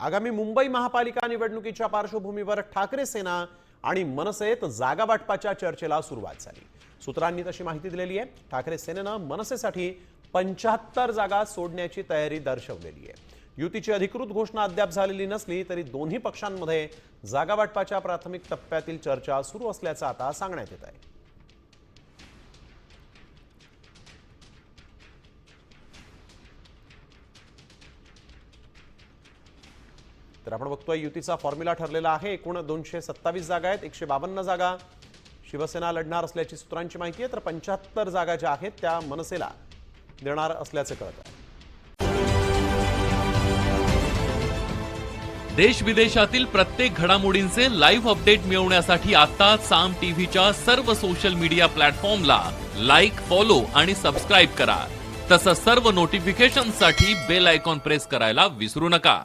आगामी मुंबई महापालिका निवडणुकीच्या पार्श्वभूमीवर ठाकरे सेना आणि मनसेत जागा वाटपाच्या चर्चेला सुरुवात झाली. सूत्रांनी तशी माहिती दिलेली आहे. ठाकरे सेनेनं मनसेसाठी पंच्याहत्तर जागा सोडण्याची तयारी दर्शवलेली आहे. युतीची अधिकृत घोषणा अद्याप झालेली नसली तरी दोन्ही पक्षांमध्ये जागा वाटपाच्या प्राथमिक टप्प्यातील चर्चा सुरू असल्याचं आता सांगण्यात येत आहे. तर आपण बघतोय युतीचा फॉर्म्युला ठरलेला आहे. एकूण दोनशे सत्तावीस जागा आहेत एकशे बावन्न जागा. शिवसेना लढणार असल्याची सूत्रांची माहिती आहे तर पंच्याहत्तर जागा ज्या आहेत त्या मनसेला देणार असल्याचं कळत. आहे देश विदेशातील प्रत्येक घडामोडींचे लाईव्ह अपडेट मिळवण्यासाठी आता साम टीव्हीच्या सर्व सोशल मीडिया प्लॅटफॉर्मला लाईक फॉलो आणि सबस्क्राईब करा. तसंच सर्व नोटिफिकेशनसाठी बेल आयकॉन प्रेस करायला विसरू नका.